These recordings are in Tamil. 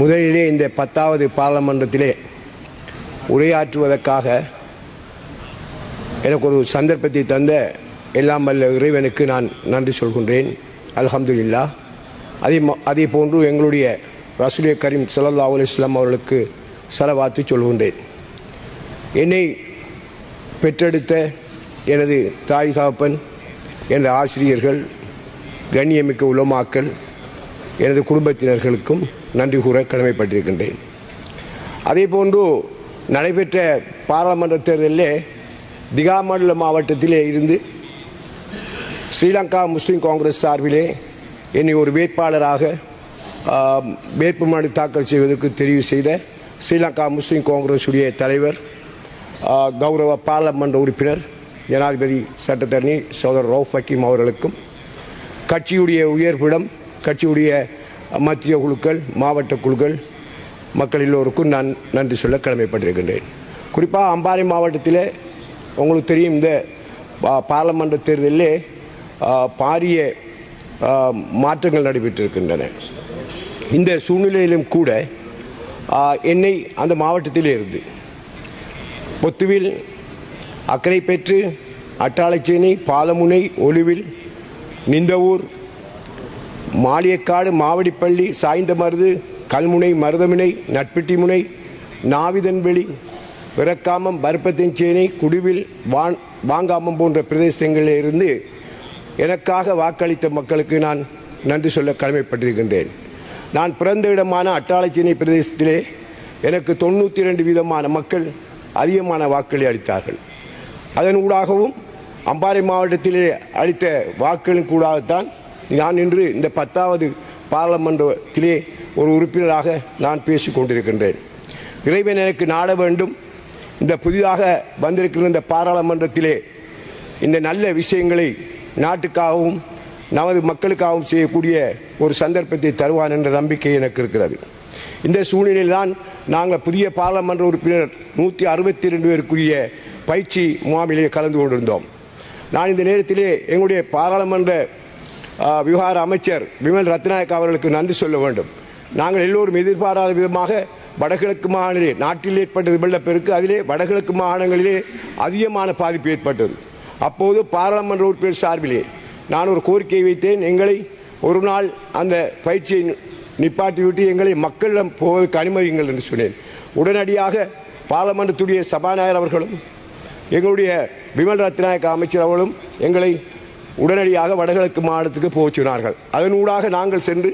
முதலிலே இந்த பத்தாவது பாராளுமன்றத்திலே உரையாற்றுவதற்காக எனக்கு ஒரு சந்தர்ப்பத்தை தந்த எல்லாம் வல்ல இறைவனுக்கு நான் நன்றி சொல்கின்றேன். அலமதுல்லா அதே ம- அதே போன்று எங்களுடைய ரசூலிய கரீம் சல்லா அலுவலாம் அவர்களுக்கு செலவாத்து சொல்கின்றேன். என்னை பெற்றெடுத்த எனது தாய் சாப்பன் எனது ஆசிரியர்கள் கண்ணியமிக்க உலமாக்கள் எனது குடும்பத்தினர்களுக்கும் நன்றி கூற கடமைப்பட்டிருக்கின்றேன். அதே போன்று நடைபெற்ற பாராளுமன்ற தேர்தலிலே திகாமண்டல மாவட்டத்திலே இருந்து ஸ்ரீலங்கா முஸ்லீம் காங்கிரஸ் சார்பிலே என்னை ஒரு வேட்பாளராக வேட்புமனு தாக்கல் செய்வதற்கு தெரிவு செய்த ஸ்ரீலங்கா முஸ்லீம் காங்கிரஸுடைய தலைவர் கௌரவ பாராளுமன்ற உறுப்பினர் ஜனாதிபதி சட்டத்தரணி சோதர் ரவுஃப் ஹக்கீம் அவர்களுக்கும் கட்சியுடைய உயர்பிடம் கட்சியுடைய மத்திய குழுக்கள் மாவட்ட குழுக்கள் மக்கள் எல்லோருக்கும் நான் நன்றி சொல்ல கடமைப்பட்டிருக்கின்றேன். குறிப்பாக அம்பாறை மாவட்டத்தில் உங்களுக்கு தெரியும் இந்த பா- பாராளுமன்ற தேர்தலிலே பாரிய மாற்றங்கள் நடைபெற்றிருக்கின்றன. இந்த சூழ்நிலையிலும் கூட என்னை அந்த மாவட்டத்தில் இருந்து பொத்துவில் அக்கறை பெற்று அட்டாளச்சேனை பாலமுனை ஒலுவில் நிந்தவூர் மாளியக்காடு மாவடிப்பள்ளி சாய்ந்தமருது கல்முனை மருதமுனை நட்பிட்டிமுனை நாவிதன்வெளி விரக்காமம் பருப்பத்தின்சேனை குடிவில் வான் வாங்காமம் போன்ற பிரதேசங்களிலிருந்து எனக்காக வாக்களித்த மக்களுக்கு நான் நன்றி சொல்ல கடமைப்பட்டிருக்கின்றேன். நான் பிறந்த இடமான அட்டாளச்சேனை பிரதேசத்திலே எனக்கு தொண்ணூற்றி ரெண்டு வீதமான மக்கள் அதிகமான வாக்களை அளித்தார்கள். அதன் ஊடாகவும் அம்பாறை மாவட்டத்திலே அளித்த வாக்களின் கூடாகத்தான் நான் இன்று இந்த பத்தாவது பாராளுமன்றத்திலே ஒரு உறுப்பினராக நான் பேசிக் கொண்டிருக்கின்றேன். இறைவன் எனக்கு நாட வேண்டும். இந்த புதிதாக வந்திருக்கிற இந்த பாராளுமன்றத்திலே இந்த நல்ல விஷயங்களை நாட்டுக்காகவும் நமது மக்களுக்காகவும் செய்யக்கூடிய ஒரு சந்தர்ப்பத்தை தருவான் என்ற நம்பிக்கை எனக்கு இருக்கிறது. இந்த சூழ்நிலையில்தான் நாங்கள் புதிய பாராளுமன்ற உறுப்பினர் நூற்றி அறுபத்தி ரெண்டு பேருக்குரிய பயிற்சி முகாமிலே கலந்து கொண்டிருந்தோம். நான் இந்த நேரத்திலே எங்களுடைய பாராளுமன்ற விவகார அமைச்சர் விமல் ரத்நாயக் அவர்களுக்கு நன்றி சொல்ல வேண்டும். நாங்கள் எல்லோரும் எதிர்பாராத விதமாக வடகிழக்கு மாநிலே நாட்டில் ஏற்பட்டது வெள்ளப்பெருக்கு அதிலே வடகிழக்கு மாநிலங்களிலே அதிகமான பாதிப்பு ஏற்பட்டது. அப்போது பாராளுமன்ற உறுப்பினர் சார்பிலே நான் ஒரு கோரிக்கை வைத்தேன். எங்களை ஒரு நாள் அந்த பயிற்சியை நிப்பாட்டிவிட்டு எங்களை மக்களிடம் போவதற்கு அனுமதியுங்கள் என்று சொன்னேன். உடனடியாக பாராளுமன்றத்துடைய சபாநாயகர் அவர்களும் எங்களுடைய விமல் ரத்நாயக்க அமைச்சர் அவர்களும் எங்களை உடனடியாக வடகிழக்கு மாநிலத்துக்கு போகச் சொன்னார்கள். நாங்கள் சென்று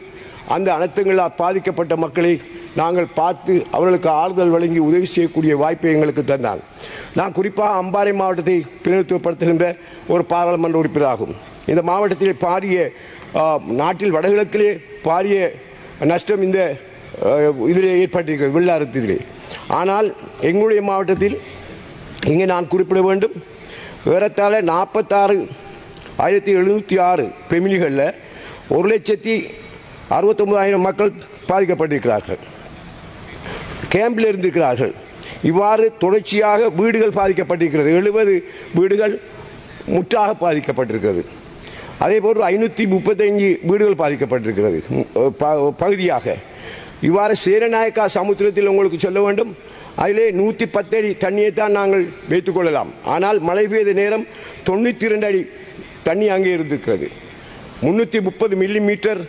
அந்த அனர்த்தங்களால் பாதிக்கப்பட்ட மக்களை நாங்கள் பார்த்து அவர்களுக்கு ஆறுதல் வழங்கி உதவி செய்யக்கூடிய வாய்ப்பை எங்களுக்கு தந்தால் நான் குறிப்பாக அம்பாறை மாவட்டத்தை பிரதிநிதித்துவப்படுத்துகின்ற ஒரு பாராளுமன்ற உறுப்பினராகும். இந்த மாவட்டத்தில் பாரிய நாட்டில் வடகிழக்கிலே பாரிய நஷ்டம் இந்த இதில் ஏற்பட்டிருக்கிறது வெள்ளாரத்திலே ஆனால் எங்களுடைய மாவட்டத்தில் இங்கே நான் குறிப்பிட வேண்டும். ஏறத்தாழ நாற்பத்தாறு ஆயிரத்தி எழுநூற்றி ஆறு பெமிலிகளில் ஒரு லட்சத்தி அறுபத்தொம்பதாயிரம் மக்கள் பாதிக்கப்பட்டிருக்கிறார்கள். கேம்பில் இருந்திருக்கிறார்கள். இவ்வாறு தொடர்ச்சியாக வீடுகள் பாதிக்கப்பட்டிருக்கிறது. எழுபது வீடுகள் முற்றாக பாதிக்கப்பட்டிருக்கிறது. அதே ஐநூற்றி முப்பத்தஞ்சு வீடுகள் பாதிக்கப்பட்டிருக்கிறது. ப- பகுதியாக. இவ்வாறு சேரநாயக்கா சமுத்திரத்தில் உங்களுக்கு சொல்ல வேண்டும். அதிலே நூற்றி பத்தடி தண்ணியை தான் நாங்கள் வைத்துக் கொள்ளலாம். ஆனால் மழை பெய்த நேரம் தொண்ணூற்றி ரெண்டு அடி தண்ணி அங்கே இருந்திருக்கிறது. முன்னூற்றி முப்பது மில்லி மீட்டர்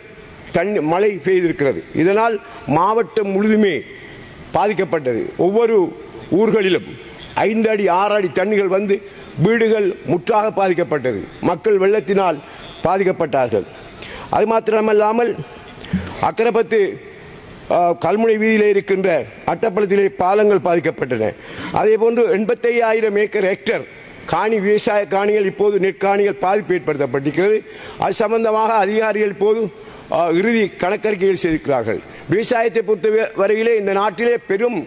தண்ணி மழை பெய்திருக்கிறது. இதனால் மாவட்டம் முழுதுமே பாதிக்கப்பட்டது. ஒவ்வொரு ஊர்களிலும் ஐந்து அடி ஆறு அடி தண்ணிகள் வந்து வீடுகள் முற்றாக பாதிக்கப்பட்டது. மக்கள் வெள்ளத்தினால் பாதிக்கப்பட்டார்கள். அது மாத்திரமல்லாமல் அக்கரப்பத்து கல்முனை வீதியில் இருக்கின்ற அட்டப்பளத்திலே பாலங்கள் பாதிக்கப்பட்டன. அதே போன்று எண்பத்தையாயிரம் ஏக்கர் ஹெக்டர் காணி விவசாய காணிகள் இப்போது நெற்காணிகள் பாதிப்பு ஏற்படுத்தப்பட்டிருக்கிறது அது சம்பந்தமாக அதிகாரிகள் இப்போது இறுதி கணக்கறிக்கைகள் செய்திருக்கிறார்கள். விவசாயத்தை பொறுத்த வரையிலே இந்த நாட்டிலே பெரும்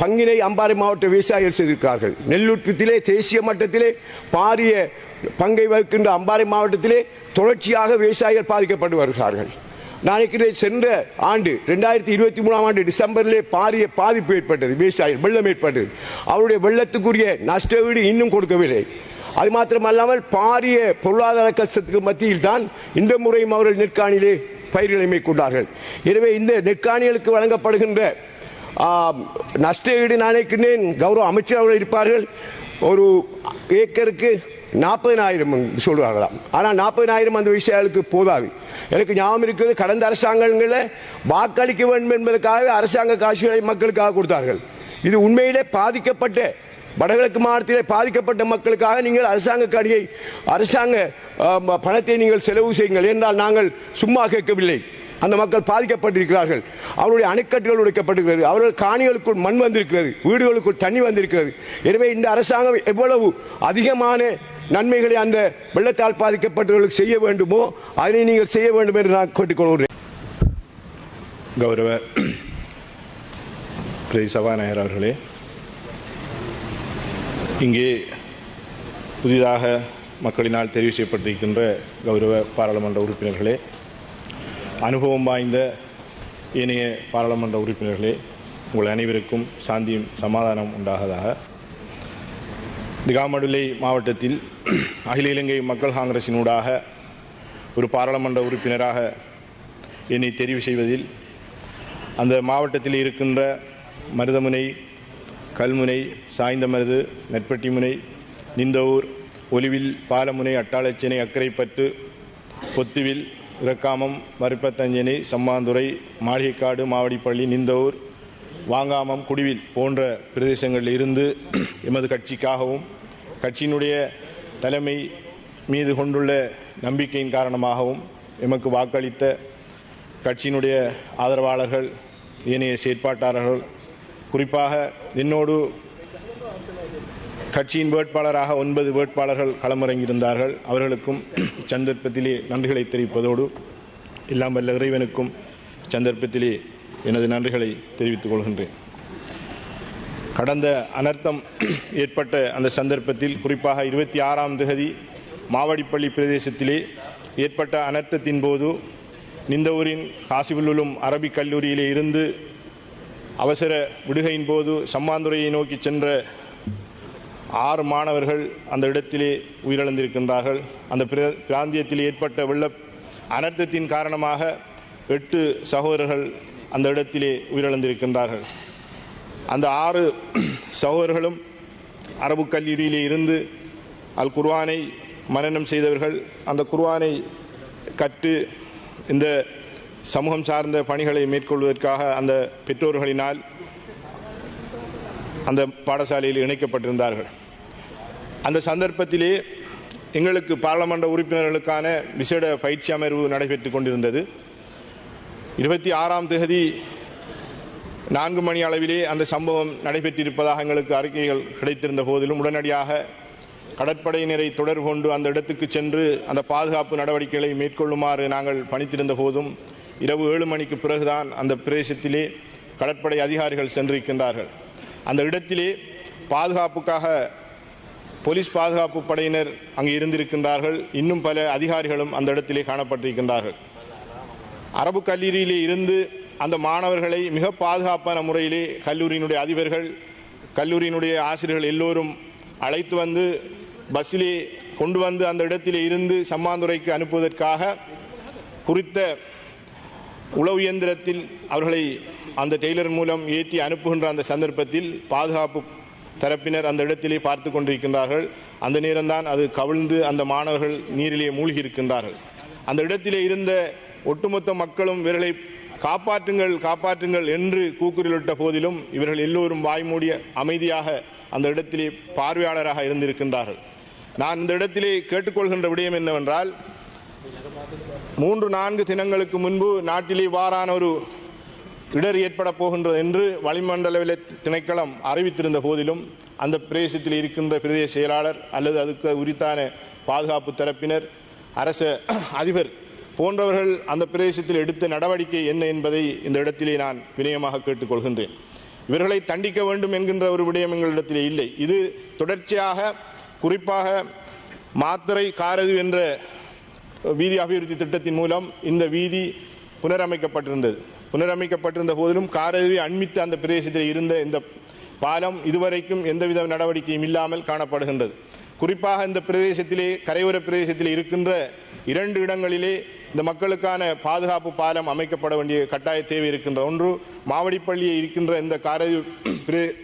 பங்கினை அம்பாறை மாவட்ட விவசாயிகள் செய்திருக்கிறார்கள். நெல் உற்பத்தியிலே தேசிய மட்டத்திலே பாரிய பங்கை வகிக்கின்ற அம்பாறை மாவட்டத்திலே தொடர்ச்சியாக விவசாயிகள் பாதிக்கப்பட்டு வருகிறார்கள் நாளைக்கு சென்ற ஆண்டு ரெண்டாயிரத்தி இருபத்தி மூணாம் ஆண்டு டிசம்பரிலே பாரிய பாதிப்பு ஏற்பட்டது விவசாயிகள் வெள்ளம் ஏற்பட்டது. அவருடைய வெள்ளத்துக்குரிய நஷ்ட வீடு இன்னும் கொடுக்கவில்லை. அது மாத்திரமல்லாமல் பாரிய பொருளாதார கஷ்டத்துக்கு மத்தியில் தான் இந்த முறையும் அவர்கள் நெற்காணிலே பயிர்களை மேற்கொண்டார்கள். எனவே இந்த நெற்காணிகளுக்கு வழங்கப்படுகின்ற நஷ்ட ஈடு நாளைக்கு கௌரவ அமைச்சர் அவர்கள் இருப்பார்கள். ஒரு ஏக்கருக்கு நாற்பதினாயிரம் சொல்கிறார்களாம் ஆனால் நாற்பதினாயிரம் அந்த விஷயங்களுக்கு போதாது எனக்கு ஞாபகம் இருக்கிறது கடந்த அரசாங்கங்களில் வாக்களிக்க வேண்டும் என்பதற்காக அரசாங்க காசுகளை மக்களுக்காக கொடுத்தார்கள் இது உண்மையிலே பாதிக்கப்பட்ட வடகிழக்கு மாநிலத்திலே பாதிக்கப்பட்ட மக்களுக்காக நீங்கள் அரசாங்க கணியை அரசாங்க பணத்தை நீங்கள் செலவு செய்யுங்கள் என்றால் நாங்கள் சும்மா கேட்கவில்லை அந்த மக்கள் பாதிக்கப்பட்டிருக்கிறார்கள் அவருடைய அணைக்கட்டுகள் உடைக்கப்பட்டிருக்கிறது அவர்கள் காணிகளுக்குள் மண் வந்திருக்கிறது வீடுகளுக்குள் தண்ணி வந்திருக்கிறது எனவே இந்த அரசாங்கம் எவ்வளவு அதிகமான நன்மைகளை அந்த வெள்ளத்தால் பாதிக்கப்பட்டவர்களுக்கு செய்ய வேண்டுமோ அதனை நீங்கள் செய்ய வேண்டும் என்று நான் கேட்டுக்கொள்கிறேன். கௌரவ பிரதி சபாநாயகர் அவர்களே இங்கே புதிதாக மக்களினால் தெரிவு செய்யப்பட்டிருக்கின்ற கௌரவ பாராளுமன்ற உறுப்பினர்களே அனுபவம் வாய்ந்த ஏனைய பாராளுமன்ற உறுப்பினர்களே உங்கள் அனைவருக்கும் சாந்தியும் சமாதானம் உண்டாகதாக. திகாமடுலை மாவட்டத்தில் அகில இலங்கை மக்கள் காங்கிரசினூடாக ஒரு பாராளுமன்ற உறுப்பினராக என்னை தெரிவு செய்வதில் அந்த மாவட்டத்தில் இருக்கின்ற மருதமுனை கல்முனை சாய்ந்தமருது நெற்பட்டிமுனை நிந்தவூர் ஒலிவில் பாலமுனை அட்டாளச்சினை அக்கரைப்பற்று பொத்துவில் இறக்காமம் மருப்பத்தஞ்சனை சம்மாந்துறை மாளிகைக்காடு மாவடிப்பள்ளி நிந்தவூர் வாங்காமம் குடிவில் போன்ற பிரதேசங்களில் இருந்து எமது கட்சிக்காகவும் கட்சியினுடைய தலைமை மீது கொண்டுள்ள நம்பிக்கையின் காரணமாகவும் எமக்கு வாக்களித்த கட்சியினுடைய ஆதரவாளர்கள் ஏனைய செயற்பாட்டாளர்கள் குறிப்பாக என்னோடு கட்சியின் வேட்பாளராக ஒன்பது வேட்பாளர்கள் களமிறங்கியிருந்தார்கள். அவர்களுக்கும் சந்தர்ப்பத்திலே நன்றிகளை தெரிவிப்பதோடு எல்லாம் வல்ல இறைவனுக்கும் சந்தர்ப்பத்திலே எனது நன்றிகளை தெரிவித்துக் கொள்கின்றேன். கடந்த அனர்த்தம் ஏற்பட்ட அந்த சந்தர்ப்பத்தில் குறிப்பாக இருபத்தி ஆறாம் திகதி மாவடிப்பள்ளி பிரதேசத்திலே ஏற்பட்ட அனர்த்தத்தின் போது நிந்தவூரின் காசிபுல்லுலும் அரபிக் கல்லூரியிலே இருந்து அவசர விடுகையின் போது சம்மாந்துறையை நோக்கி சென்ற ஆறு மாணவர்கள் அந்த இடத்திலே உயிரிழந்திருக்கின்றார்கள். அந்த பிர- பிராந்தியத்தில் ஏற்பட்ட வெள்ள அனர்த்தத்தின் காரணமாக எட்டு சகோதரர்கள் அந்த இடத்திலே உயிரிழந்திருக்கின்றார்கள். அந்த ஆறு சகோதரர்களும் அரபு கல்லூரியிலே இருந்து அல் குர்வானை மனநம் செய்தவர்கள் அந்த குர்வானை கற்று இந்த சமூகம் சார்ந்த பணிகளை மேற்கொள்வதற்காக அந்த பெற்றோர்களினால் அந்த பாடசாலையில் இணைக்கப்பட்டிருந்தார்கள். அந்த சந்தர்ப்பத்திலே எங்களுக்கு பாராளுமன்ற உறுப்பினர்களுக்கான விசேட பயிற்சி அமர்வு நடைபெற்று கொண்டிருந்தது. இருபத்தி ஆறாம் தேதி நான்கு மணி அளவிலே அந்த சம்பவம் நடைபெற்றிருப்பதாக எங்களுக்கு அறிக்கைகள் கிடைத்திருந்த போதிலும் உடனடியாக கடற்படையினரை தொடர்பு கொண்டு அந்த இடத்துக்கு சென்று அந்த பாதுகாப்பு நடவடிக்கைகளை மேற்கொள்ளுமாறு நாங்கள் பணித்திருந்த போதும் இரவு ஏழு மணிக்கு பிறகுதான் அந்த பிரதேசத்திலே கடற்படை அதிகாரிகள் சென்றிருக்கின்றார்கள். அந்த இடத்திலே பாதுகாப்புக்காக போலீஸ் பாதுகாப்பு படையினர் அங்கு இருந்திருக்கின்றார்கள். இன்னும் பல அதிகாரிகளும் அந்த இடத்திலே காணப்பட்டிருக்கின்றார்கள். அரபு கல்லூரியிலே இருந்து அந்த மாணவர்களை மிக பாதுகாப்பான முறையிலே கல்லூரியினுடைய அதிபர்கள் கல்லூரியினுடைய ஆசிரியர்கள் எல்லோரும் அழைத்து வந்து பஸ்ஸிலே கொண்டு வந்து அந்த இடத்திலே இருந்து சம்மாந்துறைக்கு அனுப்புவதற்காக குறித்த உளவு இயந்திரத்தில் அவர்களை அந்த டெய்லர் மூலம் ஏற்றி அனுப்புகின்ற அந்த சந்தர்ப்பத்தில் பாதுகாப்பு தரப்பினர் அந்த இடத்திலே பார்த்து கொண்டிருக்கின்றார்கள். அந்த நேரம்தான் அது கவிழ்ந்து அந்த மாணவர்கள் நீரிலே மூழ்கி இருக்கின்றார்கள் அந்த இடத்திலே இருந்த ஒட்டுமொத்த மக்களும் விரலை காப்பாற்றுங்கள் காப்பாற்றுங்கள் என்று கூக்குரலிட்ட போதிலும் இவர்கள் எல்லோரும் வாய்மூடிய அமைதியாக அந்த இடத்திலே பார்வையாளராக இருந்திருக்கின்றார்கள். நான் இந்த இடத்திலே கேட்டுக்கொள்கின்ற விடயம் என்னவென்றால் மூன்று நான்கு தினங்களுக்கு முன்பு நாட்டிலே வாரான ஒரு இடர் ஏற்பட போகின்றது என்று வளிமண்டலவில திணைக்களம் அறிவித்திருந்த போதிலும் அந்த பிரதேசத்தில் இருக்கின்ற பிரதேச செயலாளர் அல்லது அதுக்கு உரித்தான பாதுகாப்பு தரப்பினர் அரச அதிபர் போன்றவர்கள் அந்த பிரதேசத்தில் எடுத்த நடவடிக்கை என்ன என்பதை இந்த இடத்திலே நான் வினயமாக கேட்டுக்கொள்கின்றேன். இவர்களை தண்டிக்க வேண்டும் என்கின்ற ஒரு விடயம் எங்களிடத்திலே இல்லை. இது தொடர்ச்சியாக குறிப்பாக மாத்திரை காரது என்ற வீதி அபிவிருத்தி திட்டத்தின் மூலம் இந்த வீதி புனரமைக்கப்பட்டிருந்தது. புனரமைக்கப்பட்டிருந்த போதிலும் காரதுவை அண்மித்த அந்த பிரதேசத்தில் இருந்த இந்த பாலம் இதுவரைக்கும் எந்தவித நடவடிக்கையும் இல்லாமல் காணப்படுகின்றது. குறிப்பாக இந்த பிரதேசத்திலே கரையோர பிரதேசத்தில் இருக்கின்ற இரண்டு இடங்களிலே இந்த மக்களுக்கான பாதுகாப்பு பாலம் அமைக்கப்பட வேண்டிய கட்டாய தேவை இருக்கின்ற ஒன்று மாவடிப்பள்ளியை இருக்கின்ற இந்த காரை பிரே-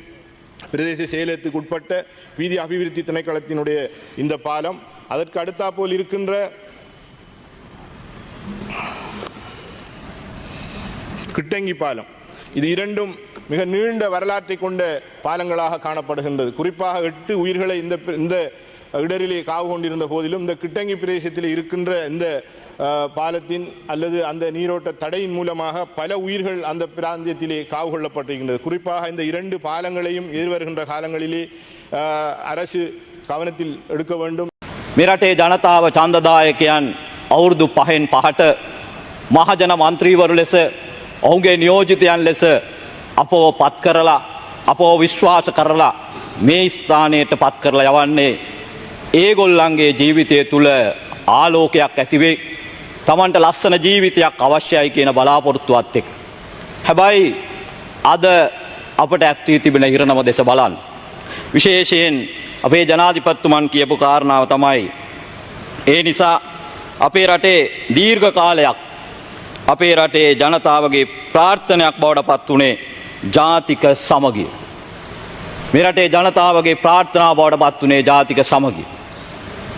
பிரதேச செயலகத்துக்கு உட்பட்ட வீதி அபிவிருத்தி திணைக்களத்தினுடைய இந்த பாலம் அதற்கு அடுத்தாப்போல் இருக்கின்ற கிட்டங்கி பாலம். இது இரண்டும் மிக நீண்ட வரலாற்றை கொண்ட பாலங்களாக காணப்படுகின்றது. குறிப்பாக எட்டு உயிர்களை இந்த இந்த இடரிலே காவு கொண்டிருந்த போதிலும் இந்த கிட்டங்கி பிரதேசத்தில் இருக்கின்ற இந்த பாலத்தின் அல்லது அந்த நீரோட்ட தடையின் மூலமாக பல உயிர்கள் அந்த பிராந்தியத்திலே காவு கொள்ளப்பட்டிருக்கின்றது குறிப்பாக இந்த இரண்டு பாலங்களையும் எதிர்வருகின்ற காலங்களிலே அஹ், அரசு கவனத்தில் எடுக்க வேண்டும் මෙරටේ ජනතාව චන්දදායකයන් අවුරුදු පහෙන් පහට මහජන මන්ත්‍රීවරු ලෙස ඔහුගේ නියෝජිතයන් ලෙස අපෝ පත් කරලා අපෝ විශ්වාස කරලා මේ ස්ථානයට පත් කරලා යවන්නේ ඒගොල්ලන්ගේ ජීවිතය තුළ ආලෝකයක් ඇතිවේ තමන්ට ලස්සන ජීවිතයක් අවශ්‍යයි කියන බලාපොරොත්තුවත් එක්. හැබැයි අද අපට ඇත්වී තිබෙන ඉරණම දෙස බලන්. විශේෂයෙන් අපේ ජනාධිපත්තුමන් කියපු කාරණාව තමයි. ඒ නිසා අපේ රටේ දීර්ඝ කාලයක් අපේ රටේ ජනතාවගේ ප්‍රාර්ථනයක් බවට පත් වනේ ජාතික සමගිය. මෙරටේ ජනතාවගේ ප්‍රාර්ථනා බවට පත් වනේ ජාතික සමගිය.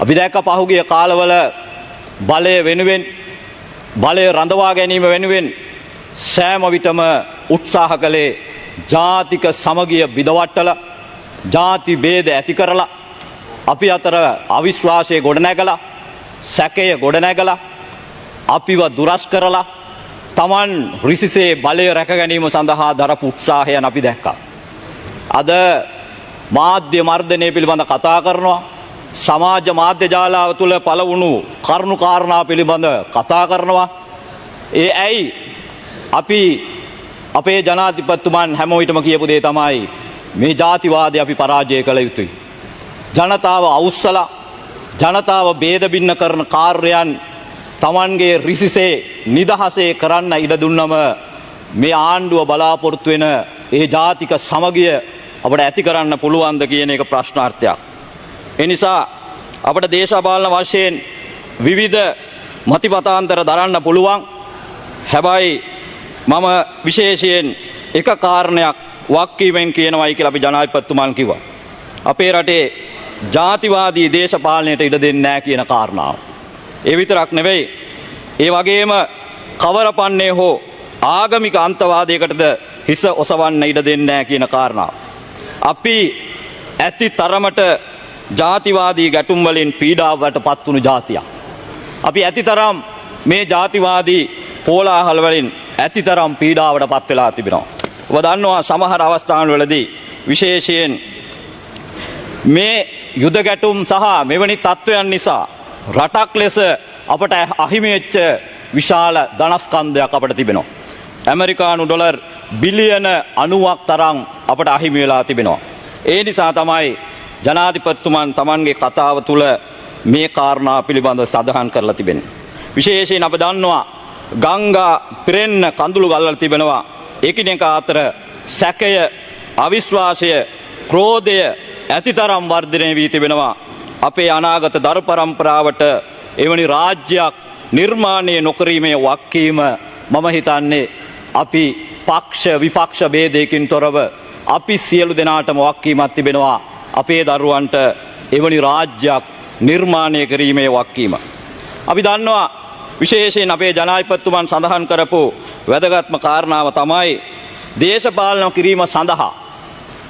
අපි දැක්ක පහුගිය කාලවල බලය වෙනුවෙන් බලය රඳවා ගැනීම වෙනුවෙන් සෑම විටම උත්සාහ කළේ ජාතික සමගිය බිදවට්ටල ජාති බේද ඇති කරලා අපි අතර අවිශ්වාසය ගොඩනැගලා සැකය ගොඩනැගලා අපිව දුරස් කරලා තමන් රිසිසේ බලය රැක ගැනීම සඳහා දරපු උත්සාහයන් අපි දැක්කා. අද මාධ්‍ය මර්ධනය පිළිබඳ කතා කරනවා සමාජ මාධ්‍ය ජාලාව තුළ පලවුණු කරුණු කාරණා පිළිබඳ කතා කරනවා. ඒ ඇයි අපි අපේ ජනාතිපත්තුමන් හැමවිටම කියපු දේ තමයි මේ ජාතිවාදය අපි පරාජය කළ යුතුයි. ජනතාව අවුස්සලා ජනතාව බේදබින්න කරන කාර්යයන් තමන්ගේ රිසිසේ නිදහසේ කරන්න ඉඩ දුන්නම මේ ආණ්ඩුව බලාපොරොත්තු වෙන ඒ ජාතික සමගිය අපට ඇති කරන්න පුළුවන්ද කියන එක ප්‍රශ්නාර්ථයක්. එනිසා අපට දේශපාලන වශයෙන් විවිධ මතිපතාන්තර දරන්න පුළුවන් හැබැයි මම විශේෂයෙන් එක කාරණයක් වක්කීමෙන් කියනවයි කියලා අපි ජනාධිපතිතුමන් කිව්වා. අපේ රටේ ජාතිවාදී දේශපාලනයට ඉඩ දෙන්නේ නැහැ කියන කාරණාව. ඒ විතරක් නෙවෙයි. ඒ වගේම කවරපන්නේ හෝ ආගමික අන්තවාදයකටද හිස ඔසවන්න ඉඩ දෙන්නේ නැහැ කියන කාරණාව. අපි ඇති තරමට ජාතිවාදී ගැටුම් වලින් පීඩාවට පත්වුණු ජාතියක්. අපි ඇතිතරම් මේ ජාතිවාදී පෝලාහල වලින් ඇතිතරම් පීඩාවට පත් වෙලා තිබෙනවා. ඔබ දන්නවා සමහර අවස්ථාන වලදී විශේෂයෙන් මේ යුද ගැටුම් සහ මෙවැනි තත්ත්වයන් නිසා රටක් ලෙස අපට අහිමිවෙච්ච විශාල ධනස්කන්දයක් අපට තිබෙනවා. ඇමරිකානු ඩොලර් බිලියන අනුවක් තරම් අපට අහිමි වෙලා තිබෙනවා. ඒ නිසා තමයි ජනාධිපත්තුමන් තමන්ගේ කතාව තුළ මේ කාරණා පිළිබඳ සඳහන් කරලා තිබෙන. විශේෂයෙන් අප දන්නවා ගංගා පිරෙන්න කඳුළු ගල්වල තිබෙනවා එකිනෙක අතර සැකය අවිශ්වාසය ක්‍රෝධය ඇතිතරම් වර්ධනය වී තිබෙනවා. අපේ අනාගත දරු පරම්පරාවට එවැනි රාජ්‍යයක් නිර්මාණය නොකරීමේ වක්කීම මම හිතන්නේ අපි පක්ෂ විපක්ෂ බේදයකින් තොරව අපි සියලු දෙනාටම වක්කීමත් තිබෙනවා අපේ දරුවන්ට එවැනි රාජ්‍යයක් නිර්මාණය කිරීමේ වක්කීම. අපි දන්නවා විශේෂයෙන් අපේ ජනායිපත්තුමන් සඳහන් කරපු වැදගත්ම කාරණාව තමයි දේශපාලන කිරීම සඳහා.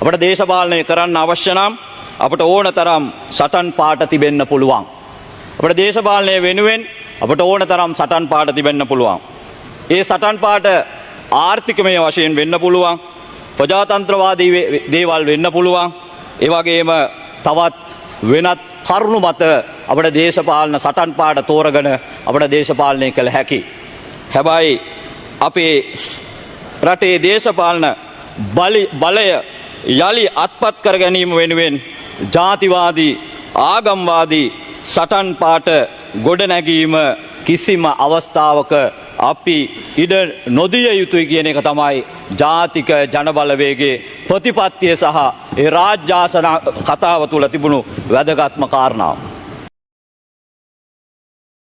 අපට දේශපාලනය කරන්න අවශ්‍ය නම් අපට ඕන තරම් සටන් පාට තිබෙන්න පුළුවන්. අපට දේශපාලනය වෙනුවෙන් අපට ඕන තරම් සටන් පාට තිබෙන්න පුළුවන්. ඒ සටන් පාට ආර්ථිකමය වශයෙන් වෙන්න පුළුවන් ප්‍රජාතන්ත්‍රවාදී වේ- දේවල් වෙන්න පුළුවන් ඒවගේම තවත් වෙනත් කරුණු මත අපට දේශපාලන සටන් පාට තෝරගන අපට දේශපාලනය කළ හැකි. හැබැයි අපේ ස්- රටේ දේශපාලන බලි- බලය යළි අත්පත් කර ගැනීම වෙනුවෙන් ජාතිවාදී ආගම්වාදී සටන් පාට ගොඩනැගීම කිසිම අවස්ථාවක අපි ඉඩ නොදිය යුතුයි කියන එක තමයි ජාතික ජනබලවේගේ ප්‍රතිපත්තිය සහ ඒ රාජ්‍යාසන කතාව තුළ තිබුණු වැදගත්ම කාරණාව.